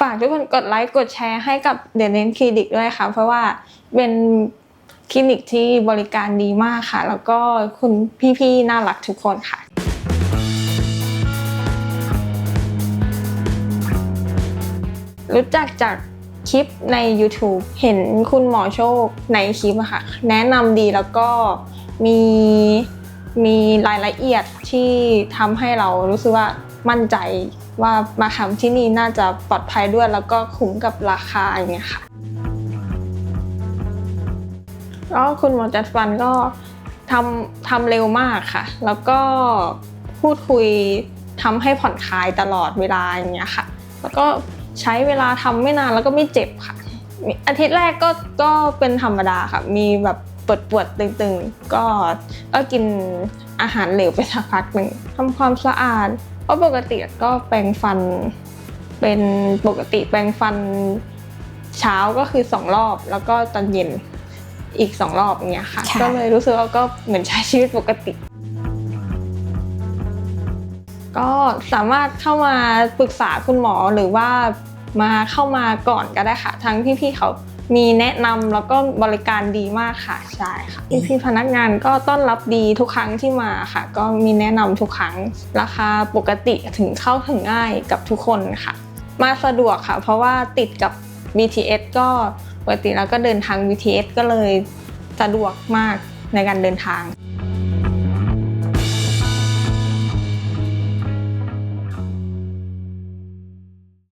ฝากทุกคนกดไลค์กดแชร์ให้กับเดนเนนคลินิกด้วยค่ะ เพราะว่าเป็นคลินิกที่บริการดีมากค่ะ แล้วก็คุณพี่ๆน่ารักทุกคนค่ะรู้จักจากคลิปใน YouTube เห็นคุณหมอโชคในคลิปอะค่ะ แนะนำดีแล้วก็มีมีรายละเอียดที่ทำให้เรารู้สึกว่ามั่นใจ ว่ามาทำที่นี่น่าจะปลอดภัยด้วยแล้วก็คุ้มกับราคาอย่างเงี้ยค่ะแล้วคุณหมอจัดฟันก็ทำทำเร็วมากค่ะ แล้วก็พูดคุยทำให้ผ่อนคลายตลอดเวลาอย่างเงี้ยค่ะ แล้วก็ใช้เวลาทำไม่นานแล้วก็ไม่เจ็บค่ะ อาทิตย์แรกก็ก็เป็นธรรมดาค่ะ มีแบบ วดปวดๆตึงๆ ก็ก็กินอาหารเหลวไปสักพักหนึ่งทำความสะอาด เพราะปกติก็แปรงฟัน เป็นปกติแปรงฟันเช้าก็คือสองรอบ แล้วก็ตอนเย็นอีกสองรอบอย่างเงี้ยค่ะค่ะก็เลยรู้สึกว่าก็เหมือนใช้ชีวิตปกติ ก็สามารถเข้ามาปรึกษาคุณหมอหรือว่ามาเข้ามาก่อนก็ได้ค่ะ ทั้งพี่ๆเขา มีแนะนำแล้วก็บริการดีมากค่ะใช่ค่ะพี่ๆพนักงานก็ต้อนรับดีทุกครั้งที่มาค่ะ ก็มีแนะนำทุกครั้งราคาปกติถึงเข้าถึงง่ายกับทุกคนค่ะ มาสะดวกค่ะ เพราะว่าติดกับ BTS ก็ปกติแล้วก็เดินทาง BTS ก็เลยสะดวกมากในการเดินทาง